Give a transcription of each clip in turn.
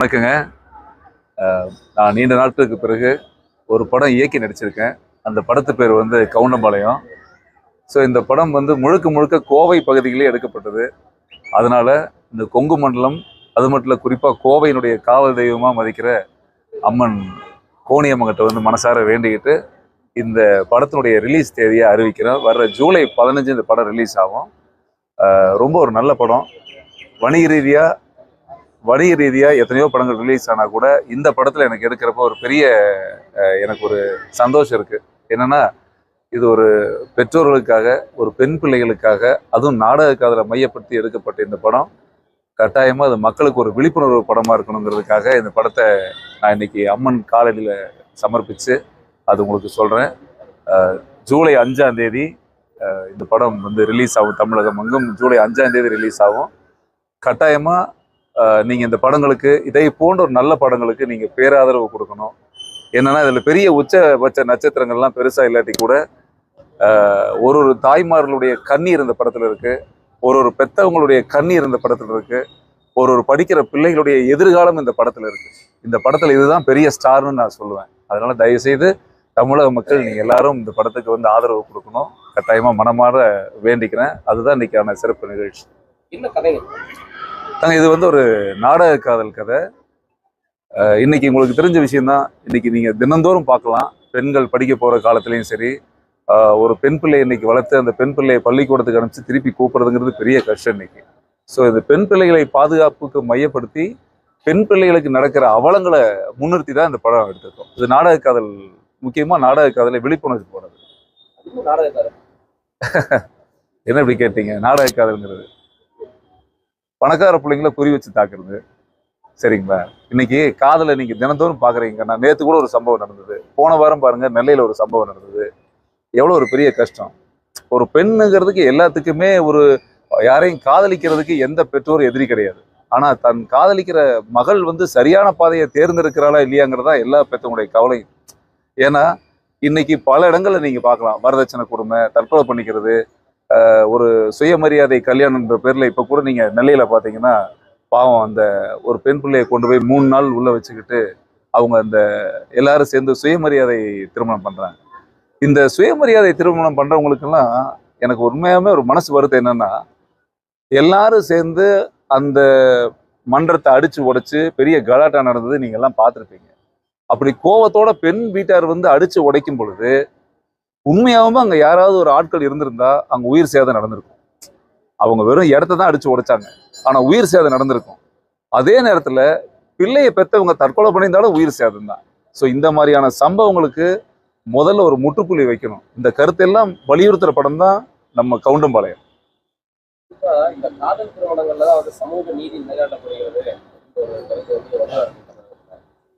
வணக்கங்க. நான் நீண்ட நாட்களுக்கு பிறகு ஒரு படம் இயக்கி நடிச்சிருக்கேன். அந்த படத்து பேர் வந்து கவுண்டம்பாளையம். ஸோ இந்த படம் வந்து முழுக்க முழுக்க கோவை பகுதியிலே எடுக்கப்பட்டது. அதனால் இந்த கொங்கு மண்டலம் அது மட்டும் இல்லை குறிப்பாக கோவையினுடைய காவல் தெய்வமாக மதிக்கிற அம்மன் கோணியம்மங்கிட்ட வந்து மனசார வேண்டிக்கிட்டு இந்த படத்தினுடைய ரிலீஸ் தேதியை அறிவிக்கிறோம் வர்ற ஜூலை பதினஞ்சு இந்த படம் ரிலீஸ் ஆகும். ரொம்ப ஒரு நல்ல படம். வணிக ரீதியாக வணிக ரீதியாக எத்தனையோ படங்கள் ரிலீஸ் ஆனால் கூட இந்த படத்தில் எனக்கு எடுக்கிறப்ப ஒரு பெரிய எனக்கு ஒரு சந்தோஷம் இருக்குது என்னென்னா இது ஒரு பெற்றோர்களுக்காக ஒரு பெண் பிள்ளைகளுக்காக அதுவும் நாடக காதலை மையப்படுத்தி எடுக்கப்பட்ட இந்த படம். கட்டாயமாக அது மக்களுக்கு ஒரு விழிப்புணர்வு படமாக இருக்கணுங்கிறதுக்காக இந்த படத்தை நான் இன்னைக்கு அம்மன் காலடியில் சமர்ப்பித்து அது உங்களுக்கு சொல்கிறேன் ஜூலை அஞ்சாம் தேதி இந்த படம் வந்து ரிலீஸ் ஆகும் தமிழகம் அங்கும். ஜூலை அஞ்சாம் தேதி ரிலீஸ் ஆகும். கட்டாயமாக நீங்கள் இந்த படங்களுக்கு இதை போன்ற ஒரு நல்ல படங்களுக்கு நீங்கள் பேராதரவு கொடுக்கணும். என்னன்னா இதில் பெரிய உச்சபட்ச நட்சத்திரங்கள்லாம் பெருசாக இல்லாட்டி கூட ஒரு ஒரு தாய்மார்களுடைய கண்ணீர் இந்த படத்தில் இருக்குது ஒரு ஒரு பெத்தவங்களுடைய கண்ணீர் இந்த படத்தில் இருக்கு. ஒரு ஒரு படிக்கிற பிள்ளைகளுடைய எதிர்காலம் இந்த படத்தில் இருக்குது இந்த படத்தில் இதுதான் பெரிய ஸ்டார்னு நான் சொல்லுவேன். அதனால் தயவுசெய்து தமிழக மக்கள் நீங்கள் எல்லாரும் இந்த படத்துக்கு வந்து ஆதரவு கொடுக்கணும். கட்டாயமாக மனமாற வேண்டிக்கிறேன். அதுதான் இன்னைக்கான சிறப்பு நிகழ்ச்சி. என்ன கதை? தாங்க இது வந்து ஒரு நாடக காதல் கதை. இன்னைக்கு உங்களுக்கு தெரிஞ்ச விஷயம்தான். இன்னைக்கு நீங்க தினந்தோறும் பார்க்கலாம். பெண்கள் படிக்க போற காலத்துலயும் சரி ஒரு பெண் பிள்ளையை இன்னைக்கு வளர்த்து அந்த பெண் பிள்ளையை பள்ளிக்கூடத்துக்கு அனுப்பிச்சு திருப்பி கூப்பிடுறதுங்கிறது பெரிய கஷ்டம் இன்னைக்கு. ஸோ இந்த பெண் பிள்ளைகளை பாதுகாப்புக்கு மையப்படுத்தி பெண் பிள்ளைகளுக்கு நடக்கிற அவலங்களை முன்னிறுத்தி தான் இந்த படம் எடுத்திருக்கோம். இது நாடக காதல் முக்கியமா நாடக காதலை விழிப்புணர்வு போனது என்ன இப்படி கேட்டீங்க? நாடக காதல்ங்கிறது. பணக்கார பிள்ளைங்கள குறி வச்சு தாக்குறது. சரிங்களா? இன்னைக்கு காதலை நீங்க தினந்தோறும் பாக்குறீங்க. நான் நேத்து கூட ஒரு சம்பவம் நடந்தது. போன வாரம் பாருங்க நெல்லையில ஒரு சம்பவம் நடந்தது. எவ்வளவு ஒரு பெரிய கஷ்டம். ஒரு பெண்ணுங்கிறதுக்கு எல்லாத்துக்குமே ஒரு யாரையும் காதலிக்கிறதுக்கு எந்த பெற்றோரும் எதிரி கிடையாது. ஆனா தன் காதலிக்கிற மகள் வந்து சரியான பாதையை தேர்ந்தெடுக்கிறாளா இல்லையாங்கிறதா எல்லா பெற்றவங்களுடைய கவலையும். ஏன்னா இன்னைக்கு பல இடங்கள்ல நீங்க பார்க்கலாம். வரதட்சணை கொடுமை தற்கொலை பண்ணிக்கிறது ஒரு சுயமரியாதை கல்யாணம்ன்ற பேரில் இப்போ கூட நீங்கள் நெல்லையில் பார்த்தீங்கன்னா பாவம் அந்த ஒரு பெண் பிள்ளையை கொண்டு போய் மூணு நாள் உள்ளே வச்சுக்கிட்டு அவங்க அந்த எல்லாரும் சேர்ந்து சுயமரியாதை திருமணம் பண்றாங்க. இந்த சுயமரியாதை திருமணம் பண்ணுறவங்களுக்கெல்லாம் எனக்கு உண்மையாகவே ஒரு மனசு வருத்தம் என்னன்னா எல்லாரும் சேர்ந்து அந்த மன்றத்தை அடித்து உடைச்சு பெரிய கலாட்டா நடந்தது நீங்க எல்லாம் பார்த்துருப்பீங்க. அப்படி கோவத்தோட பெண் வீட்டார் வந்து அடித்து உடைக்கும் பொழுது உண்மையாகவும் அங்க யாராவது ஒரு ஆட்கள் இருந்திருந்தா அங்க உயிர் சேதம் நடந்திருக்கும். அவங்க வெறும் இடத்த தான் அடிச்சு உடைச்சாங்க. ஆனா உயிர் சேதம் நடந்திருக்கும். அதே நேரத்துல பிள்ளையை பெத்தவங்க தற்கொலை பண்ணியிருந்தாலும் உயிர் சேதம் தான். ஸோ இந்த மாதிரியான சம்பவங்களுக்கு முதல்ல ஒரு முற்றுப்புள்ளி வைக்கணும். இந்த கருத்தெல்லாம் வலியுறுத்துற படம் தான் நம்ம கவுண்டம்பாளையம். இப்ப இந்த காதல் திருமணங்கள்ல தான் வந்து சமூக நீதி நிலைநாட்டப்படுகிறது.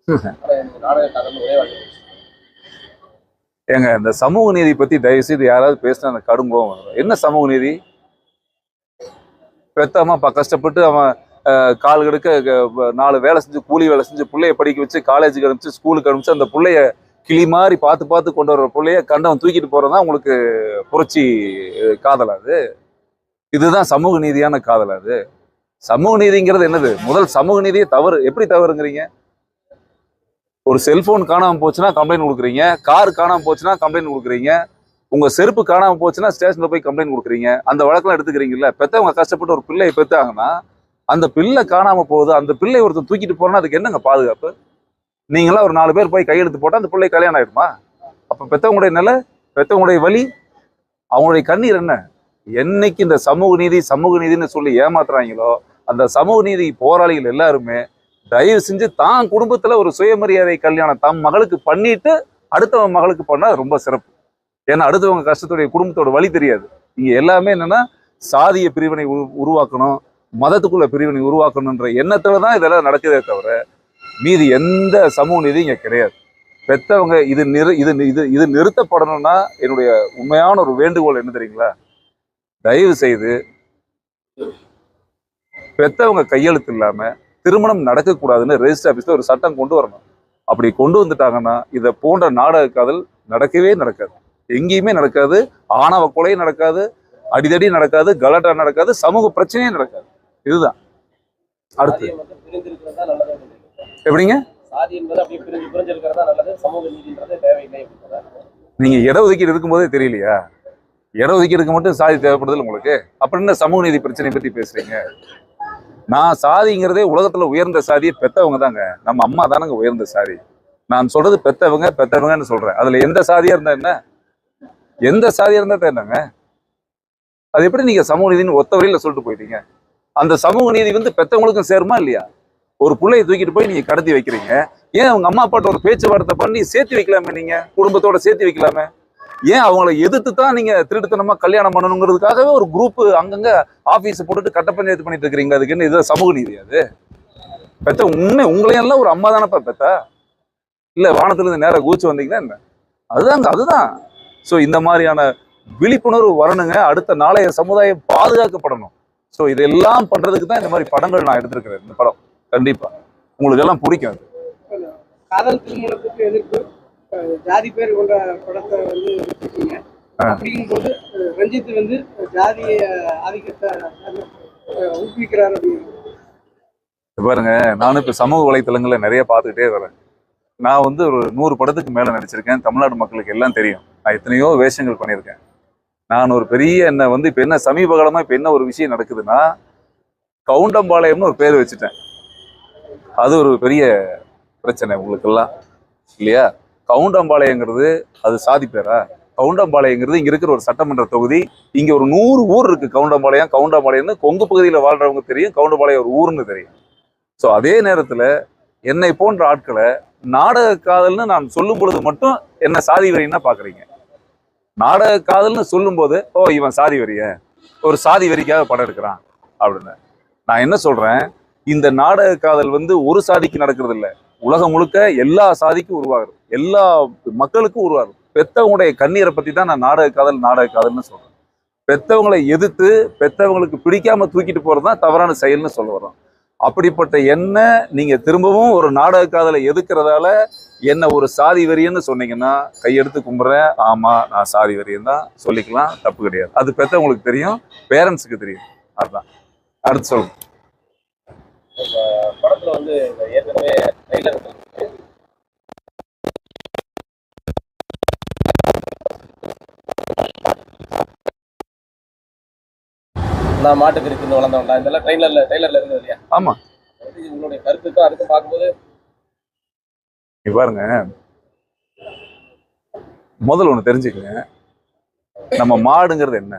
நாடக காதல் ஒரே. ஏங்க இந்த சமூக நீதி பத்தி தயவு செய்து யாராவது பேசினா அந்த கடும் கோபம் என்ன சமூக நீதி? பெத்தம்மா அப்பா கஷ்டப்பட்டு அவன் கால் கெடுக்க நாலு வேலை செஞ்சு கூலி வேலை செஞ்சு பிள்ளைய படிக்க வச்சு காலேஜுக்கு அனுப்பிச்சு ஸ்கூலுக்கு அனுப்பிச்சு அந்த பிள்ளைய கிளி மாதிரி பார்த்து பார்த்து கொண்டு வர பிள்ளைய கண்டவன் தூக்கிட்டு போறதுதான் உங்களுக்கு புரட்சி காதல் அது? இதுதான் சமூக நீதியான காதல் அது? சமூக நீதிங்கிறது என்னது? முதல் சமூக நீதியே தவறு. எப்படி தவறுங்கிறீங்க? ஒரு செல்போன் காணாமல் போச்சுன்னா கம்ப்ளைண்ட் கொடுக்குறீங்க கார் காணாமல் போச்சுன்னா கம்ப்ளைண்ட் கொடுக்குறீங்க உங்க செருப்பு காணாமல் போச்சுன்னா ஸ்டேஷனில் போய் கம்ப்ளைண்ட் கொடுக்குறீங்க அந்த வழக்கெல்லாம் எடுத்துக்கிறீங்கல்ல பெற்றவங்க கஷ்டப்பட்டு ஒரு பிள்ளையை பெற்றாங்கன்னா அந்த பிள்ளை காணாமல் போகுது அந்த பிள்ளை ஒருத்தர் தூக்கிட்டு போறோன்னா அதுக்கு என்னங்க பாதுகாப்பு? நீங்களாம் ஒரு நாலு பேர் போய் கையெழுத்து போட்டால் அந்த பிள்ளை கல்யாணம் ஆயிடுமா? அப்போ பெற்றவங்களுடைய நிலை பெற்றவங்களுடைய வழி அவங்களுடைய கண்ணீர் என்ன? என்னைக்கு இந்த சமூக நீதி சமூக நீதின்னு சொல்லி ஏமாத்துறாங்களோ அந்த சமூக நீதி போராளிகள் எல்லாருமே தயவு செஞ்சு தான் குடும்பத்தில் ஒரு சுயமரியாதை கல்யாணம் தம் மகளுக்கு பண்ணிட்டு அடுத்தவன் மகளுக்கு பண்ணால் ரொம்ப சிறப்பு. ஏன்னா அடுத்தவங்க கஷ்டத்துடைய குடும்பத்தோட வழி தெரியாது. இங்கே எல்லாமே என்னென்னா சாதிய பிரிவினை உரு- உருவாக்கணும் மதத்துக்குள்ள பிரிவினை உருவாக்கணுன்ற எண்ணத்தில் தான் இதெல்லாம் நடக்குதே தவிர மீதி எந்த சமூக நீதி இங்கே கிடையாது. பெற்றவங்க இது நிறு இது இது இது நிறுத்தப்படணும்னா என்னுடைய உண்மையான ஒரு வேண்டுகோள் என்ன தெரியுங்களா? தயவு செய்து பெத்தவங்க கையெழுத்து இல்லாமல் திருமணம் நடக்கக்கூடாதுன்னு ரெஜிஸ்டர் ஆஃபீஸ்ல ஒரு சட்டம் கொண்டு வரணும். அப்படி கொண்டு வந்துட்டாங்கன்னா இதை போன்ற நாடக காதல் நடக்கவே நடக்காது. எங்கேயுமே நடக்காது. ஆணவ கொலையும் நடக்காது. அடிதடி நடக்காது. கலாட்டா நடக்காது. சமூக பிரச்சனையும் நடக்காது. இதுதான். அடுத்து. எப்படிங்க? நீங்க இடஒதுக்கீடு இருக்கும்போதே தெரியலையா? இடஒதுக்கீடுக்கு மட்டும் சாதி தேவைப்படுதல் உங்களுக்கு? அப்புறம் என்ன சமூக நீதி பிரச்சனை பத்தி பேசுறீங்க? நான் சாதிங்கிறதே உலகத்துல உயர்ந்த சாதியை பெத்தவங்க தாங்க. நம்ம அம்மா தானங்க உயர்ந்த சாதி. நான் சொல்றது பெத்தவங்க பெத்தவங்கன்னு சொல்றேன். அதுல எந்த சாதியா இருந்தா என்ன? எந்த சாதியா இருந்தா என்னங்க? அது எப்படி நீங்க சமூக நீதினு ஒத்த வரையில சொல்லிட்டு போயிட்டீங்க? அந்த சமூக நீதி வந்து பெத்தவங்களுக்கும் சேருமா இல்லையா? ஒரு பிள்ளையை தூக்கிட்டு போய் நீங்க கடத்தி வைக்கிறீங்க. ஏன் அவங்க அம்மா அப்பாட்ட ஒரு பேச்சுவார்த்தை பண்ணி சேர்த்து வைக்கலாமே நீங்க? குடும்பத்தோட சேர்த்து வைக்கலாமே? ஏன் அவங்கள எதிர்த்து தான் நீங்க திருட்டுத்தனமா கல்யாணம் பண்ணணுங்கிறதுக்காகவே ஒரு குரூப் அங்கங்க ஆபீஸ் போட்டுட்டு கட்ட பஞ்சாயத்து பண்ணிட்டு இருக்கிறீங்க. அதுக்கு என்ன இது? சமூக நீதி அது? பெத்த உண்மை உங்களையெல்லாம் ஒரு அம்மா தானப்பா பெத்தா? இல்ல வானத்துல இருந்து நேரம் கூச்சு வந்தீங்கன்னா என்ன? அதுதாங்க அதுதான். சோ இந்த மாதிரியான விழிப்புணர்வு வரணுங்க. அடுத்த நாளைய சமுதாயம் பாதுகாக்கப்படணும். சோ இதெல்லாம் பண்றதுக்கு தான் இந்த மாதிரி படங்கள் நான் எடுத்திருக்கிறேன் இந்த படம். கண்டிப்பா. உங்களுக்கு எல்லாம் பிடிக்கும் அது. காதல் திருமணத்துக்கு எதிர்ப்பு? ஜாதி பேர் கொண்ட படத்தை வந்து வச்சிருக்கீங்க. அப்படிங்கும்போது ரஞ்சித் வந்து ஜாதிய ஆதிக்கத்தை ஊக்குவிக்கிறார் அப்படின்னு. பாருங்க நானும் இப்ப சமூக வலைத்தளங்கள்ல நிறைய பார்த்துக்கிட்டே வரேன். நான் வந்து ஒரு நூறு படத்துக்கு மேல நடிச்சிருக்கேன். தமிழ்நாடு மக்களுக்கு எல்லாம் தெரியும். நான் எத்தனையோ வேஷங்கள் பண்ணியிருக்கேன். நான் ஒரு பெரிய என்ன வந்து இப்ப என்ன சமீப காலமா இப்ப என்ன ஒரு விஷயம் நடக்குதுன்னா கவுண்டம்பாளையம்னு ஒரு பேர் வச்சுட்டேன். அது ஒரு பெரிய பிரச்சனை உங்களுக்கெல்லாம். இல்லையா? கவுண்டம்பாளையங்கிறது அது சாதி பேரா? கவுண்டம்பாளையங்கிறது இங்க இருக்கிற ஒரு சட்டமன்ற தொகுதி. இங்க ஒரு நூறு ஊர் இருக்கு கவுண்டம்பாளையம். கவுண்டம்பாளையம்னு கொங்கு பகுதியில வாழ்றவங்க தெரியும் கவுண்டம்பாளையம் ஒரு ஊர்னு தெரியும். ஸோ அதே நேரத்துல என்னை போன்ற ஆட்களை நாடக காதல்னு நான் சொல்லும் பொழுது மட்டும் என்ன சாதி வெறின்னா பாக்குறீங்க. நாடக காதல்னு சொல்லும்போது ஓ இவன் சாதி வெறிய ஒரு சாதி வெறிக்காக படம் எடுக்கிறான். அப்படின்னு. நான் என்ன சொல்றேன்? இந்த நாடக காதல் வந்து ஒரு சாதிக்கு நடக்கிறது இல்லை. உலகம் முழுக்க எல்லா சாதிக்கும் உருவாகுது எல்லா மக்களுக்கும் உருவாகுது பெத்தவங்களுடைய கண்ணீரை பத்தி தான் நான் நாடக காதல் நாடக காதல்னு சொல்றேன். பெத்தவங்களை எதிர்த்து பெத்தவங்களுக்கு பிடிக்காம தூக்கிட்டு போறது தான் தவறான செயல்னு சொல்ல வரோம் அப்படிப்பட்ட என்ன நீங்க திரும்பவும் ஒரு நாடக காதலை எதுக்குறதால என்ன ஒரு சாதி வெறியன்னு சொன்னீங்கன்னா கையெடுத்து கும்பிட்றேன் ஆமா நான் சாதி வெறியன் தான். சொல்லிக்கலாம் தப்பு கிடையாது. அது பெத்தவங்களுக்கு தெரியும் பேரண்ட்ஸுக்கு தெரியும். அதுதான் அடுத்து சொல்லுங்க. படத்துல வந்து ஏற்கனவே ட்ரெய்லர் நான் மாட்டுக்கு இருக்குன்னு வளர்ந்தவன்டா இதெல்லாம் ட்ரெய்லர்ல ட்ரெய்லர்ல இருந்தது இல்லையா? ஆமா. உங்களுடைய கருத்துக்கும் அதுக்கும் பார்க்கும்போது? இங்க பாருங்க. முதல்ல ஒண்ணு தெரிஞ்சுக்கங்க. நம்ம மாடுங்கிறது என்ன?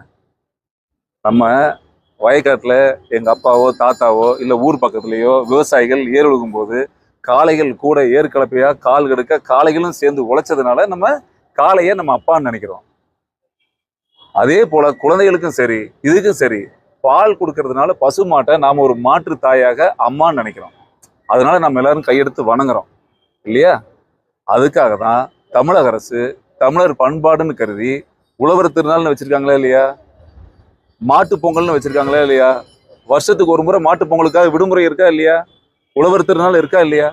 நம்ம வயக்காட்டுல எங்க அப்பாவோ தாத்தாவோ இல்ல ஊர் பக்கத்துலயோ விவசாயிகள் ஏர் உழுகும் போது காளைகள் கூட ஏர் கலப்பையா கால் கெடுக்க காளைகளும் சேர்ந்து உழைச்சதுனால நம்ம காளையை நம்ம அப்பான்னு நினைக்கிறோம். அதே போல குழந்தைகளுக்கும் சரி இதுக்கும் சரி பால் கொடுக்கறதுனால பசு மாட்டை நாம ஒரு மாற்று தாயாக அம்மான்னு நினைக்கிறோம். அதனால நம்ம எல்லாரும் கையெடுத்து வணங்குறோம். இல்லையா? அதுக்காக தான் தமிழக அரசு தமிழர் பண்பாடுன்னு கருதி உழவர் திருநாள்னு வச்சிருக்காங்களா இல்லையா? மாட்டு பொங்கல்னு வச்சிருக்காங்களா இல்லையா? வருஷத்துக்கு ஒரு முறை மாட்டு பொங்கலுக்காக விடுமுறை இருக்கா இல்லையா? உழவர் திருநாள் இருக்கா இல்லையா?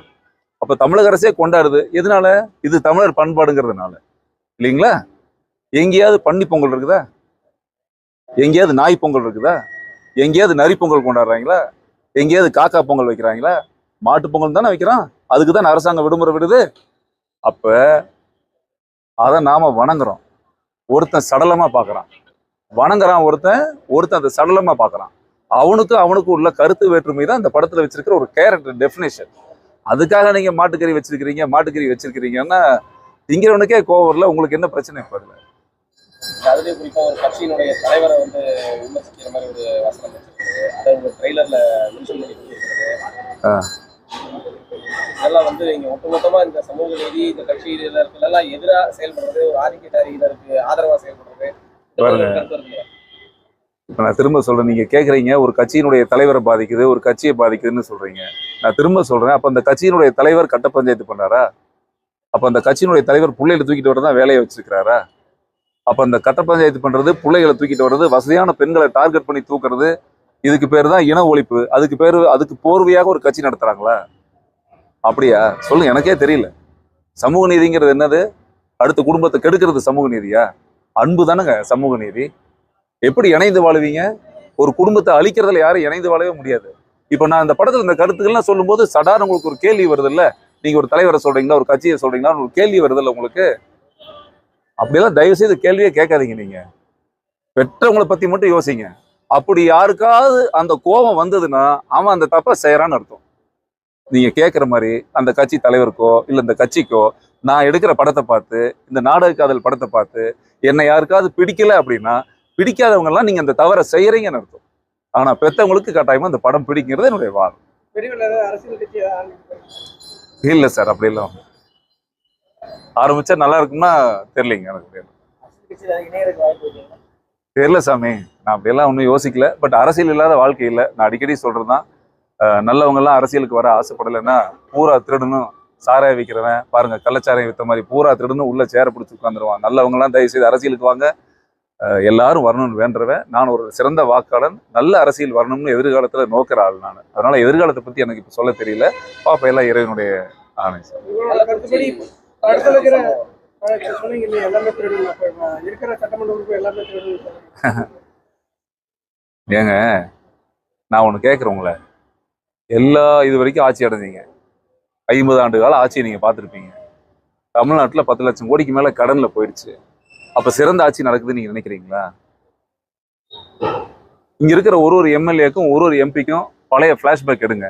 அப்ப தமிழக அரசே கொண்டாடுது. எதனால? இது தமிழர் பண்பாடுங்கிறதுனால. இல்லைங்களா? எங்கேயாவது பன்னி பொங்கல் இருக்குதா? எங்கேயாவது நாய் பொங்கல் இருக்குதா? எங்கேயாவது நரி பொங்கல் கொண்டாடுறாங்களா? எங்கேயாவது காக்கா பொங்கல் வைக்கிறாங்களா? மாட்டு பொங்கல் தானே வைக்கிறான் அதுக்கு தான் அரசாங்கம் விடுமுறை விடுது. அப்ப அதை நாம வணங்குறோம். ஒருத்தன் சடலமா பார்க்குறான். வணங்குறான் ஒருத்தன் ஒருத்தன் அதை சடலமா பார்க்கறான். அவனுக்கு அவனுக்கு உள்ள கருத்து வேற்றுமை தான் இந்த படத்துல வச்சிருக்கிற ஒரு கேரக்டர் டெஃபினேஷன் அதுக்காக நீங்க மாட்டுக்கறி வச்சிருக்கிறீங்க மாட்டுக்கறி வச்சிருக்கிறீங்கன்னா திங்கிறவனுக்கே கோவம் வரல உங்களுக்கு என்ன பிரச்சனை இப்ப அதுல? அதுலயும் குறிப்பா ஒரு கட்சியினுடைய தலைவரை வந்து விமர்சிக்கிற மாதிரி ஒரு வசனம் வச்சிருக்கிறது அதை உங்க ட்ரெய்லர்ல மென்ஷன் பண்ணி கொடுத்துருக்கிறது ஆ. இதெல்லாம் வந்து இங்க ஒட்டுமொத்தமா இந்த சமூக நீதி இந்த கட்சியினருக்கெல்லாம் எதிராக செயல்படுறது ஒரு செயல்படுறது இப்போ நான் திரும்ப சொல்றேன். நீங்க கேக்குறீங்க ஒரு கட்சியினுடைய தலைவரை பாதிக்குது ஒரு கட்சியை பாதிக்குதுன்னு சொல்றீங்க. நான் திரும்ப சொல்றேன். அப்ப அந்த கட்சியினுடைய தலைவர் கட்ட பஞ்சாயத்து பண்ணாரா? அப்ப அந்த கட்சியினுடைய தலைவர் பிள்ளைகளை தூக்கிட்டு வரதான் வேலையை வச்சிருக்கிறாரா? அப்ப அந்த கட்ட பஞ்சாயத்து பண்றது பிள்ளைகளை தூக்கிட்டு வர்றது வசதியான பெண்களை டார்கெட் பண்ணி தூக்குறது இதுக்கு பேர் தான் இன ஒழிப்பு. அதுக்கு பேர் அதுக்கு போர்வையாக ஒரு கட்சி நடத்துறாங்களா? அப்படியா? சொல்லுங்க. எனக்கே தெரியல. சமூக நீதிங்கிறது என்னது? அடுத்த குடும்பத்தை கெடுக்கிறது சமூக நீதியா? அன்பு தானேங்க சமூக நீதி. எப்படி இணைந்து வாழுவீங்க? ஒரு குடும்பத்தை அழிக்கிறதுல யாரும் இணைந்து வாழவே முடியாது. இப்போ நான் இந்த படத்துல இந்த கருத்துக்கள்லாம் சொல்லும்போது சடார் உங்களுக்கு ஒரு கேள்வி வருது இல்ல நீங்க ஒரு தலைவரை சொல்றீங்களா? ஒரு கட்சியை சொல்றீங்களா? ஒரு கேள்வி வருது இல்லை உங்களுக்கு? அப்படியெல்லாம் தயவு செய்து கேள்வியே கேட்காதீங்க நீங்க. பெற்றவங்களை பத்தி மட்டும் யோசிங்க. அப்படி யாருக்காவது அந்த கோபம் வந்ததுன்னா அவன் அந்த தப்பை செய்யறான்னு அர்த்தம். நீங்க கேட்குற மாதிரி அந்த கட்சி தலைவருக்கோ இல்ல இந்த கட்சிக்கோ நான் எடுக்கிற படத்தை பார்த்து இந்த நாடக காதல் படத்தை பார்த்து என்னை யாருக்காவது பிடிக்கல அப்படின்னா பிடிக்காதவங்க எல்லாம் நீங்க அந்த தவறை செய்யறீங்கன்னு அர்த்தம். ஆனா பெத்தவங்களுக்கு கட்டாயமா அந்த படம் பிடிக்கிறது என்னுடைய வாதம். இல்ல சார் அப்படி எல்லாம் ஆரம்பிச்சா நல்லா இருக்கும்னா தெரியலைங்க எனக்கு தெரியல. சாமி. நான் அப்படியெல்லாம் ஒன்றும் யோசிக்கல. பட் அரசியல் இல்லாத வாழ்க்கை இல்லை. நான் அடிக்கடி சொல்றதுதான் அஹ், நல்லவங்க எல்லாம் அரசியலுக்கு வர ஆசைப்படலைன்னா பூரா திருடனும் சாராய விற்கிறவன் பாருங்க கள்ளச்சாராயம் வித்த மாதிரி பூரா திருடனும் உள்ள சேர பிடிச்சி உட்காந்துருவான் நல்லவங்க எல்லாம் தயவு செய்து அரசியலுக்கு வாங்க. எல்லாரும் வரணும்னு வேண்டுறவன் நான் ஒரு சிறந்த வாக்காளன் நல்ல அரசியல் வரணும்னு எதிர்காலத்துல நோக்கிற ஆள் நான். அதனால எதிர்காலத்தை பத்தி எனக்கு இப்ப சொல்ல தெரியல. பாப்பா எல்லாம் இறைவனுடைய ஆணை சார். ஏங்க நான் ஒன்று கேட்குறேன் உங்களை. எல்லா இது வரைக்கும் ஆட்சி அடைஞ்சீங்க. ஐம்பது ஆண்டு கால ஆட்சியை நீங்கள் பார்த்துருப்பீங்க. தமிழ்நாட்டில் பத்து லட்சம் கோடிக்கு மேலே கடனில் போயிடுச்சு. அப்போ சிறந்த ஆட்சி நடக்குதுன்னு நீங்கள் நினைக்கிறீங்களா? இங்கே இருக்கிற ஒரு ஒரு எம்எல்ஏக்கும் ஒரு ஒரு எம்பிக்கும் பழைய ஃப்ளாஷ்பேக் எடுங்க.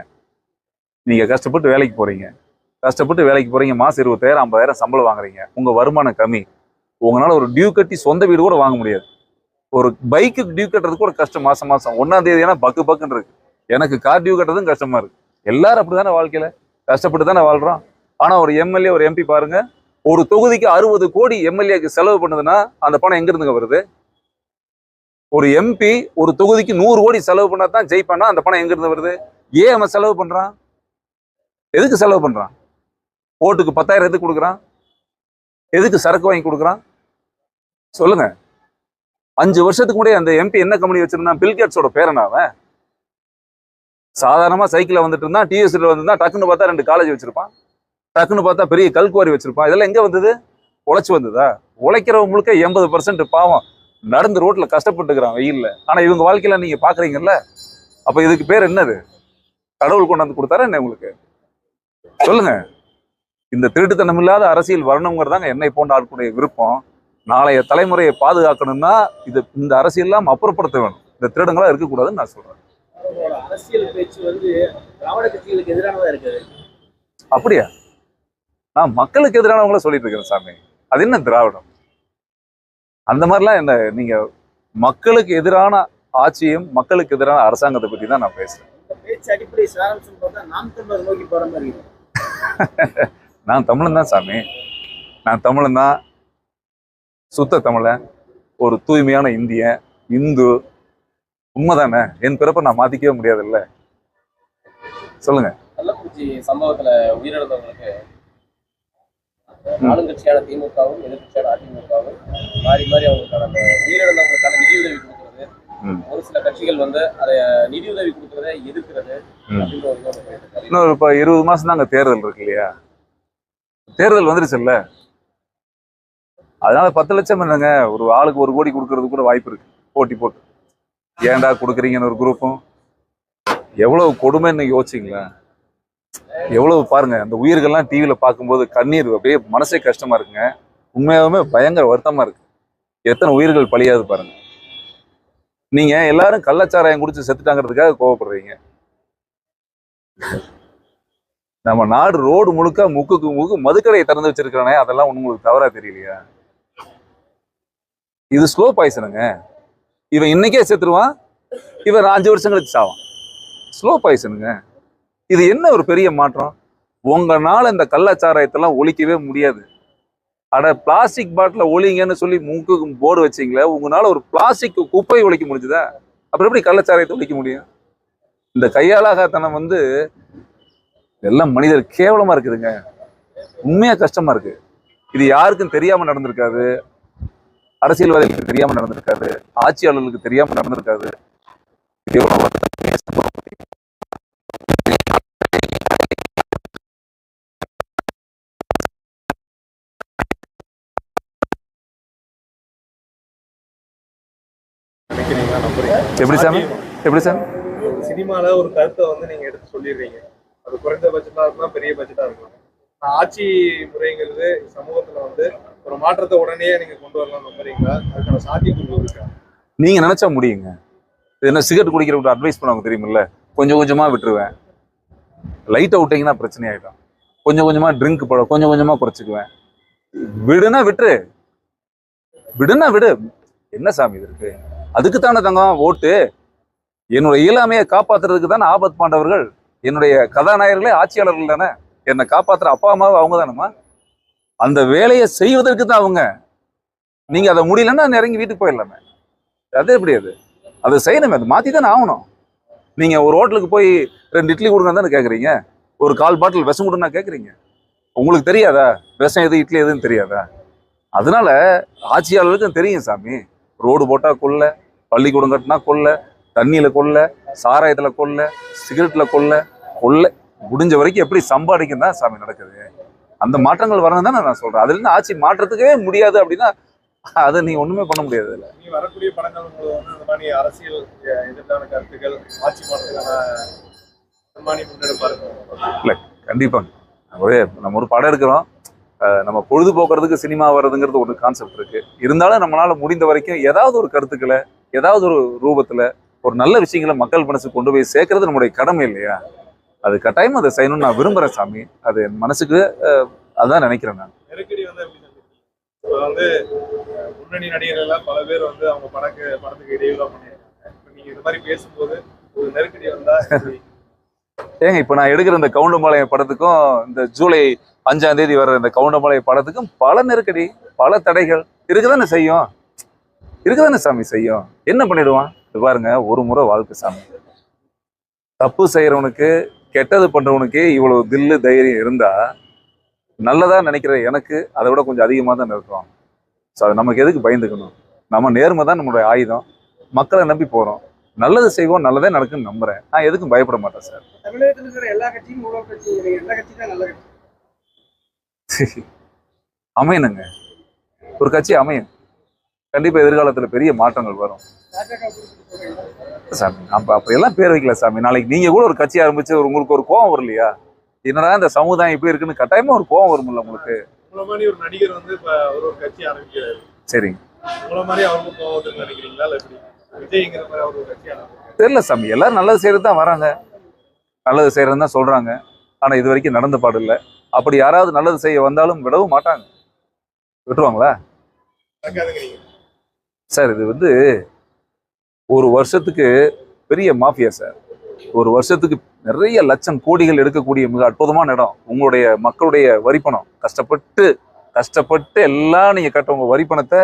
நீங்கள் கஷ்டப்பட்டு வேலைக்கு போகிறீங்க கஷ்டப்பட்டு வேலைக்கு போகிறீங்க மாதம் இருபத்தாயிரம் ஐம்பதாயிரம் சம்பளம் வாங்குறீங்க. உங்கள் வருமானம் கம்மி. உங்களால் ஒரு டியூ கட்டி சொந்த வீடு கூட வாங்க முடியாது. ஒரு பைக்கு டியூ கட்டுறது கூட கஷ்டம் மாசம் மாதம் ஒன்னாம் தேதி ஏன்னா பக்கு பக்குன்னு இருக்கு. எனக்கு கார் டியூ கட்டுறதும் கஷ்டமா இருக்கு. எல்லாரும் அப்படிதானே வாழ்க்கையில? கஷ்டப்பட்டு தானே வாழ்கிறோம் ஆனால் ஒரு எம்எல்ஏ ஒரு எம்பி பாருங்கள் ஒரு தொகுதிக்கு அறுபது கோடி எம்எல்ஏக்கு செலவு பண்ணுதுன்னா அந்த பணம் எங்கேருந்துங்க வருது? ஒரு எம்பி ஒரு தொகுதிக்கு நூறு கோடி செலவு பண்ணா தான் ஜெயிப்பானா அந்த பணம் எங்கேருந்து வருது? ஏன் அவன் செலவு பண்ணுறான் எதுக்கு செலவு பண்ணுறான் ஓட்டுக்கு பத்தாயிரம் எதுக்கு கொடுக்குறான்? எதுக்கு சரக்கு வாங்கி கொடுக்குறான்? சொல்லுங்க. அஞ்சு வருஷத்துக்கு முன்னாடி அந்த எம்பி என்ன கம்பெனி வச்சிருந்தான்? பில்கேட்ஸோட பேரனாவன் சாதாரணமாக சாதாரணமா வந்துட்டு இருந்தா டிஎஸ்சியில் வந்திருந்தா டக்குன்னு பார்த்தா ரெண்டு காலேஜ் வச்சிருப்பான். டக்குன்னு பார்த்தா பெரிய கல்குவாரி வச்சிருப்பான். இதெல்லாம் எங்க வந்தது? உழைச்சி வந்ததா? உழைக்கிறவங்க முழுக்க எண்பது பர்சன்ட் பாவம். நடந்து ரோட்ல கஷ்டப்பட்டுக்கிறான் வெயில்ல. ஆனா இவங்க வாழ்க்கையில நீங்க பாக்குறீங்கல்ல? அப்ப இதுக்கு பேர் என்னது? கடவுள் கொண்டாந்து கொடுத்தாரா என்ன உங்களுக்கு? சொல்லுங்க. இந்த திருட்டுத்தனம் இல்லாத அரசியல் வரணுங்கிறதாங்க என்னை போன்ற ஆட்களுடைய விருப்பம். நாளைய தலைமுறையை பாதுகாக்கணும்னா இது இந்த அரசியல் இல்லாமல் அப்புறப்படுத்த வேணும். இந்த திருடங்களா இருக்கக்கூடாதுன்னு நான் சொல்றேன். அவங்களோட அரசியல் பேச்சு வந்து திராவிட கட்சிகளுக்கு எதிரானதா இருக்குது. அப்படியா? நான் மக்களுக்கு எதிரானவங்கள சொல்லிட்டு இருக்கிறேன் சாமி. அது என்ன திராவிடம்? அந்த மாதிரிலாம் என்ன நீங்க மக்களுக்கு எதிரான ஆட்சியும் மக்களுக்கு எதிரான அரசாங்கத்தை பத்தி தான் நான் பேசுறேன். இந்த பேச்சு அடிப்படை சாராம்சம் பார்த்தா நாம் தமிழர் நோக்கி போற மாதிரி இருக்கு. நான் தமிழன் தான் சாமி. நான் தமிழன் தான் சுத்த தமிழன் ஒரு தூய்மையான இந்தியன் இந்து உண்மைதானே? என் பிறப்பை நான் மாத்திக்கவே முடியாதுல்ல? சொல்லுங்க. கள்ளக்குறிச்சி சம்பவத்துல உயிரிழந்தவங்களுக்கு ஆளுங்கட்சியான திமுகவும் எதிர்கட்சியான அதிமுகவும் மாறி மாறி அவங்களுக்கான அந்த உயிரிழந்தவங்களுக்கான நிதியுதவி கொடுக்கறது. ஒரு சில கட்சிகள் வந்து அதை நிதியுதவி கொடுக்கறதை எதிர்க்கிறது. இன்னொரு இப்போ இருபது மாசம் தாங்க தேர்தல் இருக்கு இல்லையா? தேர்தல் வந்துருச்சுல்ல அதனால பத்து லட்சம் என்னங்க? ஒரு ஆளுக்கு ஒரு கோடி கொடுக்கறது கூட வாய்ப்பு இருக்கு. போட்டி போட்டு. ஏன்டா கொடுக்குறீங்கன்னு ஒரு குரூப்பும். எவ்வளவு கொடுமைன்னு யோசிச்சிங்களா எவ்வளவு பாருங்க அந்த உயிர்கள்லாம் டிவியில பார்க்கும்போது கண்ணீர் அப்படியே மனசே கஷ்டமா இருக்குங்க. உண்மையாகவுமே பயங்கர வருத்தமா இருக்கு. எத்தனை உயிர்கள் பழியாது பாருங்க. நீங்க எல்லாரும் கள்ளச்சாராயம் குடிச்சு செத்துட்டாங்கிறதுக்காக கோவப்படுறீங்க. நம்ம நாடு ரோடு முழுக்க முக்குக்கு முக்கு மதுக்கடையை திறந்து வச்சிருக்கிறானே அதெல்லாம் உங்களுக்கு தவறா தெரியலையா? இது ஸ்லோ பாய்சனுங்க இவன் இன்னைக்கே செத்துருவான். இவன் அஞ்சு வருஷம் கழிச்சு சாவான். ஸ்லோ பாய்சனுங்க இது என்ன ஒரு பெரிய மாற்றம்? உங்களால இந்த கள்ளச்சாராயத்தெல்லாம் ஒழிக்கவே முடியாது. அட பிளாஸ்டிக் பாட்டில ஒழிங்கன்னு சொல்லி மூக்குக்கு போர்டு வச்சிங்களே உங்களால ஒரு பிளாஸ்டிக் குப்பை ஒழிக்க முடிஞ்சுதா? அப்புறம் எப்படி கள்ளச்சாராயத்தை ஒழிக்க முடியும்? இந்த கையாளாகத்தனம் வந்து எல்லாம் மனிதர் கேவலமா இருக்குதுங்க. உண்மையா கஷ்டமா இருக்கு. இது யாருக்கும் தெரியாம நடந்திருக்காது. அரசியல்வாதிகளுக்கு தெரியாமல் நடந்திருக்காது. ஆட்சியாளர்களுக்கு தெரியாமல் நடந்திருக்காது. எப்படி சாமி? எப்படி சார் சினிமால ஒரு கருத்தை வந்து நீங்க எடுத்து சொல்லிடுறீங்க. அது குறைந்த பட்ஜெட்டா இருக்கலாம் பெரிய பட்ஜெட்டா இருக்கலாம் ஆட்சி முறைங்கிறது சமூகத்துல வந்து ஒரு மாற்றத்தை உடனே நீங்க கொண்டு வரலாம் நம்புறீங்களா? அதுக்கான சாத்தியக்கூறு இருக்கா? நீங்க நினைச்சா முடியுங்க. இது என்ன சிகரெட் குடிக்கிறவங்க அட்வைஸ் பண்ணுவாங்க தெரியுமில்ல? கொஞ்சம் கொஞ்சமா விட்டுருவேன். லைட்டை விட்டீங்கன்னா பிரச்சனை ஆயிடும். கொஞ்சம் கொஞ்சமா ட்ரிங்க் போட கொஞ்சம் கொஞ்சமா குறைச்சிக்குவேன். விடுனா விட்டுரு. விடுனா விடு. என்ன சாமி இது இருக்கு? அதுக்கு தானே தங்கம் ஓட்டு. என்னுடைய இயலாமையை காப்பாத்துறதுக்கு தானே ஆபத் பாண்டவர்கள் என்னுடைய கதாநாயகர்களே ஆட்சியாளர்கள் தானே? என்னை காப்பாற்றுற அப்பா அம்மாவை அவங்க தானேம்மா அந்த வேலையை செய்வதற்கு தான் அவங்க. நீங்கள் அதை முடியலன்னா இறங்கி வீட்டுக்கு போயிடலாமே. அது எப்படி அது? அதை செய்யணுமே அது மாற்றி தானே ஆகணும். நீங்கள் ஒரு ஹோட்டலுக்கு போய் ரெண்டு இட்லி கொடுங்க தானே கேட்குறீங்க ஒரு கால் பாட்டில் விஷம் கொடுன்னா கேட்குறீங்க உங்களுக்கு தெரியாதா? விஷம் எது இட்லி எதுன்னு தெரியாதா? அதனால ஆட்சியாளருக்கும் தெரியும் சாமி. ரோடு போட்டால் கொல்ல பள்ளிக்கூடம் கட்டினா கொல்ல தண்ணியில் கொல்ல சாராயத்தில் கொல்ல சிகரெட்டில் கொல்ல கொல்லை முடிஞ்ச வரைக்கும் எப்படி சம்பாதிக்கும் தான் சாமி நடக்குது. அந்த மாற்றங்கள் வரணும் தானே நான் சொல்கிறேன் அதுலேருந்து ஆட்சி மாற்றத்துக்கே முடியாது அப்படின்னா அதை நீங்கள் ஒன்றுமே பண்ண முடியாது நீ வரக்கூடிய படங்கள் வந்து இந்த மாதிரி அரசியல் அஹ், எதிர்த்தான கருத்துக்கள் ஆட்சி மாற்றத்துக்கான முன்னெடுப்பாரு கண்டிப்பாங்க ஒரே நம்ம ஒரு படம் எடுக்கிறோம். நம்ம பொழுதுபோக்குறதுக்கு சினிமா வர்றதுங்கிறது ஒரு கான்செப்ட் இருக்கு. இருந்தாலும் நம்மளால முடிந்த வரைக்கும் ஏதாவது ஒரு கருத்துக்களை ஏதாவது ஒரு ரூபத்துல ஒரு நல்ல விஷயங்களை மக்கள் மனசுக்கு கொண்டு போய் சேர்க்கறது நம்முடைய கடமை இல்லையா? அது கட்டாயம் அதை செய்யணும்னு நான் விரும்புறேன் சாமி. அது என் மனசுக்கு அஹ், அதான் நினைக்கிறேன் நான். நெருக்கடி வந்து? இப்ப வந்து முன்னணி நடிகர்கள் எல்லாம் பல பேர் வந்து அவங்க படக்கு படத்துக்கு இடையூறா பண்ணியிருக்காங்க. இப்ப நீங்க இது மாதிரி பேசும்போது ஒரு நெருக்கடி வந்தா? ஏங்க இப்போ நான் எடுக்கிற இந்த கவுண்டம்பாளையம் படத்துக்கும் இந்த ஜூலை அஞ்சாம் தேதி வர்ற இந்த கவுண்டம்பாளையம் படத்துக்கும் பல நெருக்கடி பல தடைகள். இருக்குதானே செய்யும்? இருக்குதானே சாமி செய்யும்? என்ன பண்ணிடுவான்? இது பாருங்க ஒரு முறை வாழ்க்கை சாமி. தப்பு செய்யறவனுக்கு கெட்டது பண்றவனுக்கே இவ்வளவு தில்லு தைரியம் இருந்தா நல்லதா நினைக்கிற எனக்கு அதை விட கொஞ்சம் அதிகமாக தான் இருக்கும் ஸோ அது நமக்கு எதுக்கு பயந்துக்கணும்? நம்ம நேர்மை தான் நம்மளுடைய ஆயுதம். மக்களை நம்பி போறோம். நல்லது செய்வோம் நல்லதே நடக்குன்னு நம்புறேன். நான் எதுக்கும் பயப்பட மாட்டேன் சார் தமிழகத்தில் இருக்கிற எல்லா கட்சியும் ஊழல் கட்சி எல்லா தான் நல்ல கட்சி. அமையணுங்க. ஒரு கட்சி அமையும். கண்டிப்பா எதிர்காலத்துல பெரிய மாற்றங்கள் வரும். சாமி அப்ப அப்படியெல்லாம் பேர் வைக்கல சாமி. நாளைக்கு நீங்க கூட ஒரு கட்சி ஆரம்பிச்சு ஒரு உங்களுக்கு ஒரு கோவம் வரலையா என்னடா இந்த சமுதாயம் இப்படி இருக்குன்னு கட்டாயமா ஒரு கோவம் வரும்ல உங்களுக்கு? நடிகர் வந்து இப்ப ஒரு ஒரு கட்சி ஆரம்பிக்கிறாரு. சரிங்க தெரியல சாமி. எல்லாரும் நல்லது செய்யறது தான் வராங்க. நல்லது செய்யறது தான் சொல்றாங்க. ஆனா இது வரைக்கும் நடந்த பாடு இல்ல. அப்படி யாராவது நல்லது செய்ய வந்தாலும் விடவும் மாட்டாங்க. விட்டுருவாங்களா? சார் இது வந்து ஒரு வருஷத்துக்கு பெரிய மாஃபியா சார். ஒரு வருஷத்துக்கு நிறைய லட்சம் கோடிகள் எடுக்கக்கூடிய மிக அற்புதமான இடம். உங்களுடைய மக்களுடைய வரிப்பணம். கஷ்டப்பட்டு கஷ்டப்பட்டு எல்லாம் நீங்கள் கட்ட உங்கள் வரிப்பணத்தை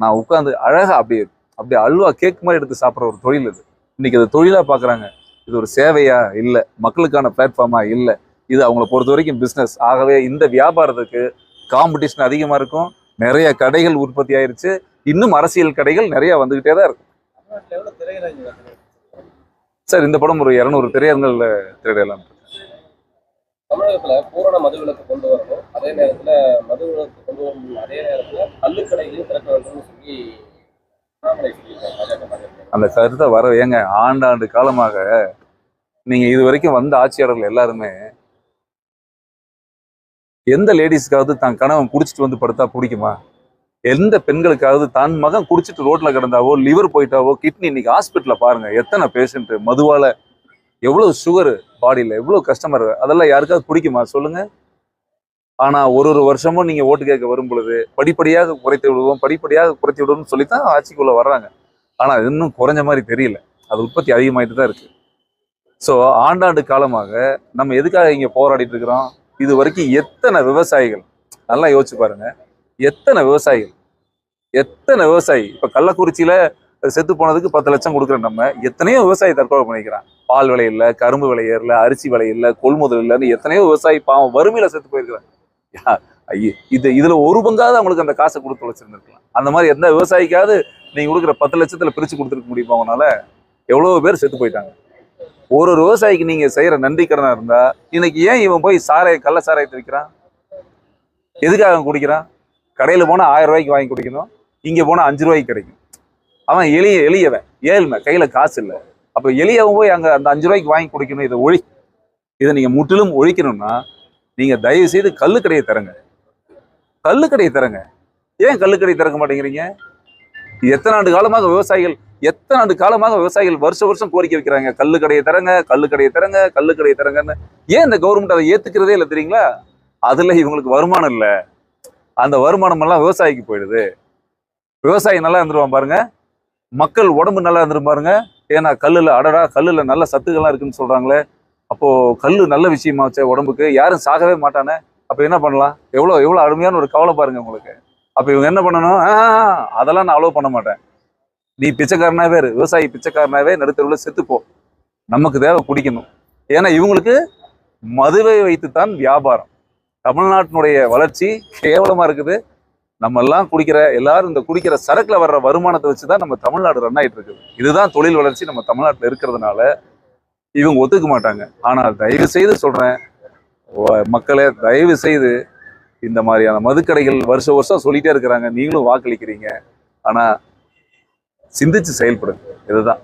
நான் உட்காந்து அழகாக அப்படியே அப்படியே அல்வா கேக் மாதிரி எடுத்து சாப்பிட்ற ஒரு தொழில் இது. இன்னைக்கு அது தொழிலாக பார்க்குறாங்க இது ஒரு சேவையா இல்லை. மக்களுக்கான பிளாட்ஃபார்மா இல்லை. இது அவங்கள பொறுத்த வரைக்கும் பிஸ்னஸ் ஆகவே இந்த வியாபாரத்துக்கு காம்படிஷன் அதிகமாக இருக்கும். நிறைய கடைகள் உற்பத்தி ஆயிடுச்சு இன்னும் அரசியல் கடைகள் நிறைய வந்துகிட்டே தான் இருக்கும் திரையரங்குகள் சார் இந்த படம் ஒரு இரநூறு திரையரங்கல்ல திரையிடலாம். தமிழகத்துல பூரண மதுவிலக்கு கொண்டு வரணும். அதே நேரத்துல மதுவிலக்கு கொண்டு வரணும் அதே நேரத்துல கள்ளுக்கடைகளையும் திறக்க வேண்டும்னு சொல்லி அண்ணாமலை சொல்லியிருக்காங்க பாஜக மாநில அந்த கருத்தை வர ஏங்க ஆண்டாண்டு காலமாக நீங்க இது வரைக்கும் வந்த ஆட்சியாளர்கள் எல்லாருமே எந்த லேடிஸ்க்காவது தான் கணவன் குடிச்சிட்டு வந்து படுத்தா பிடிக்குமா? எந்த பெண்களுக்காவது தன் மகன் குடிச்சிட்டு ரோட்ல கிடந்தாவோ லிவர் போயிட்டாவோ கிட்னி இன்னைக்கு ஹாஸ்பிட்டல பாருங்க எத்தனை பேஷண்ட் மதுவால எவ்வளவு சுகர் பாடியில எவ்வளவு கஸ்டமர் அதெல்லாம் யாருக்காவது பிடிக்குமா? சொல்லுங்க. ஆனா ஒரு ஒரு வருஷமும் நீங்க ஓட்டு கேட்க வரும் பொழுது படிப்படியாக குறைத்து விடுவோம் படிப்படியாக குறைத்து விடுவோம்னு சொல்லித்தான் ஆட்சிக்குள்ள வர்றாங்க. ஆனா அது இன்னும் குறைஞ்ச மாதிரி தெரியல. அது உற்பத்தி அதிகமாயிட்டு தான் இருக்கு. ஸோ ஆண்டாண்டு காலமாக நம்ம எதுக்காக இங்க போராடிட்டு இருக்கிறோம்? இது வரைக்கும் எத்தனை விவசாயிகள்? நல்லா யோசிச்சு பாருங்க. எத்தனை விவசாயிகள்? எத்தனை விவசாயி? இப்ப கள்ளக்குறிச்சியில செத்து போனதுக்கு பத்து லட்சம் கொடுக்குற நம்ம எத்தனையோ விவசாயி தற்கொலை பண்ணிக்கிறான். பால் விலை இல்லை கரும்பு விலை இல்லை அரிசி விலை இல்லை கொள்முதல் இல்லைன்னு எத்தனையோ விவசாயி பாவம் வறுமையில செத்து போயிருக்கிறாங்க யா, ஐயே, இது இதுல ஒரு பங்காவது அவங்களுக்கு அந்த காசை கொடுத்து வச்சிருந்துருக்கலாம் அந்த மாதிரி எந்த விவசாயிக்காவது நீங்க கொடுக்குற பத்து லட்சத்துல பிரிச்சு கொடுத்துருக்க முடியுமா உங்களால எவ்வளவு பேர் செத்து போயிட்டாங்க. ஒரு ஒரு விவசாயிக்கு நீங்க செய்யற நன்றி கடனா இருந்தா இன்னைக்கு ஏன் இவன் போய் சாராய கள்ள சாராயத்தை விற்கிறான்? எதுக்காக அவன் குடிக்கிறான்? கடையில போனா ஆயிரம் ரூபாய்க்கு வாங்கி குடிக்கணும். இங்க போனா அஞ்சு ரூபாய்க்கு கிடைக்கும். அவன் எளிய எளியவன். ஏழ்மை கையில காசு இல்லை. அப்போ எளியவன் போய் அங்கே அந்த அஞ்சு ரூபாய்க்கு வாங்கி குடிக்கணும் இதை ஒழி. இதை நீங்கள் முற்றிலும் ஒழிக்கணும்னா நீங்கள் தயவு செய்து கல்லுக்கடையை தரங்க கல்லுக்கடையை தரங்க ஏன் கல்லுக்கடை திறக்க மாட்டேங்கிறீங்க? எத்தனை ஆண்டு காலமாக விவசாயிகள் எத்தனை ஆண்டு காலமாக விவசாயிகள் வருஷம் வருஷம் கோரிக்கை வைக்கிறாங்க கல்லுக்கடையை தரங்க கல்லுக்கடையை தரங்க கல்லுக்கடையை தரங்கன்னு ஏன் இந்த கவர்மெண்ட் அதை ஏத்துக்கிறதே இல்லை தெரியுங்களா? அதுல இவங்களுக்கு வருமானம் இல்லை. அந்த வருமானம் எல்லாம் விவசாயிக்கு போயிடுது. விவசாயி நல்லா இருந்துருவான் பாருங்க. மக்கள் உடம்பு நல்லா இருந்துரும் பாருங்க. ஏன்னா கல்லில் அடடா கல்லுல நல்ல சத்துக்கள்லாம் இருக்குன்னு சொல்றாங்களே. அப்போ கல் நல்ல விஷயமாச்சே உடம்புக்கு. யாரும் சாகவே மாட்டானே. அப்போ என்ன பண்ணலாம்? எவ்வளோ எவ்வளோ அருமையான ஒரு கவலை பாருங்க உங்களுக்கு. அப்போ இவங்க என்ன பண்ணணும்? அதெல்லாம் நான் அலோவ் பண்ண மாட்டேன். நீ பிச்சைக்காரனாவே இரு. விவசாயி பிச்சைக்காரனாவே நடுத்தருவில் செத்துப்போ. நமக்கு தேவை குடிக்கணும். ஏன்னா இவங்களுக்கு மதுவை வைத்துத்தான் வியாபாரம். தமிழ்நாட்டினுடைய வளர்ச்சி கேவலமா இருக்குது. நம்ம எல்லாம் குடிக்கிற எல்லாரும் இந்த குடிக்கிற சரக்குல வர்ற வருமானத்தை வச்சு தான் நம்ம தமிழ்நாடு ரன் ஆயிட்டு இருக்குது. இதுதான் தொழில் வளர்ச்சி நம்ம தமிழ்நாட்டில் இருக்கிறதுனால இவங்க ஒத்துக்க மாட்டாங்க. ஆனால் தயவு செய்து சொல்றேன் மக்களை தயவு செய்து இந்த மாதிரியான மதுக்கடைகள் வருஷம் வருஷம் சொல்லிட்டே இருக்கிறாங்க. நீங்களும் வாக்களிக்கிறீங்க. ஆனா சிந்திச்சு செயல்படுங்க. இதுதான்.